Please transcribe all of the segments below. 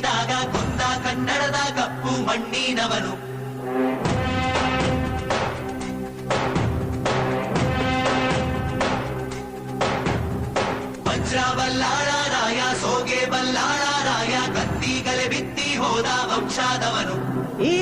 ನೀಡಿದಾಗ ಕೊಂದ ಕನ್ನಡದ ಕಪ್ಪು ಮಣ್ಣಿನವನು. ವಜ್ರ ರಾಯ ಸೋಗೆ ಬಲ್ಲಾಳರಾಯ ಕತ್ತಿಗಲೆ ಬಿತ್ತಿ ಹೋದ ವಂಶಾದವನು. ಈ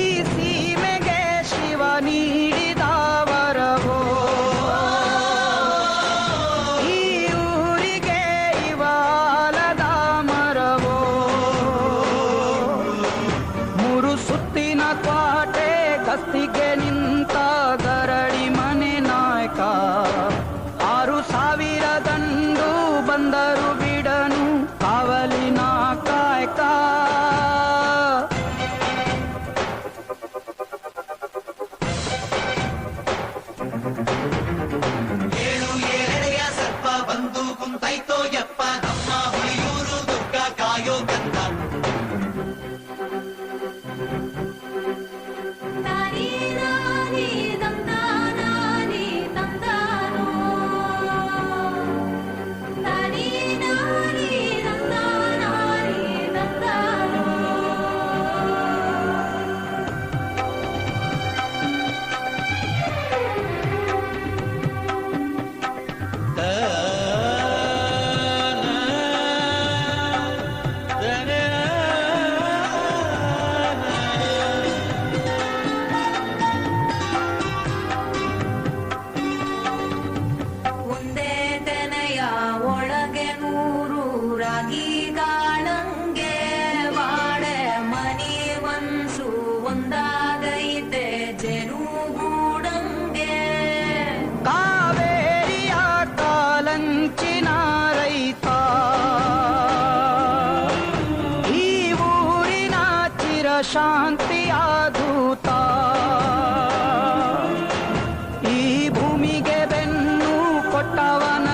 ಗಸ್ತಿಗೆ ನಿಂತ ಗರಡಿ ಮನೆ ನಾಯಕ. ಆರು ಸಾವಿರ ದಂಡು ಬಂದರು నారైతా. ఈ ఊరిన చిరశాంతి ఆధూత. ఈ భూమిಗೆ ಬೆನ್ನು ಕೊಟ್ಟವನ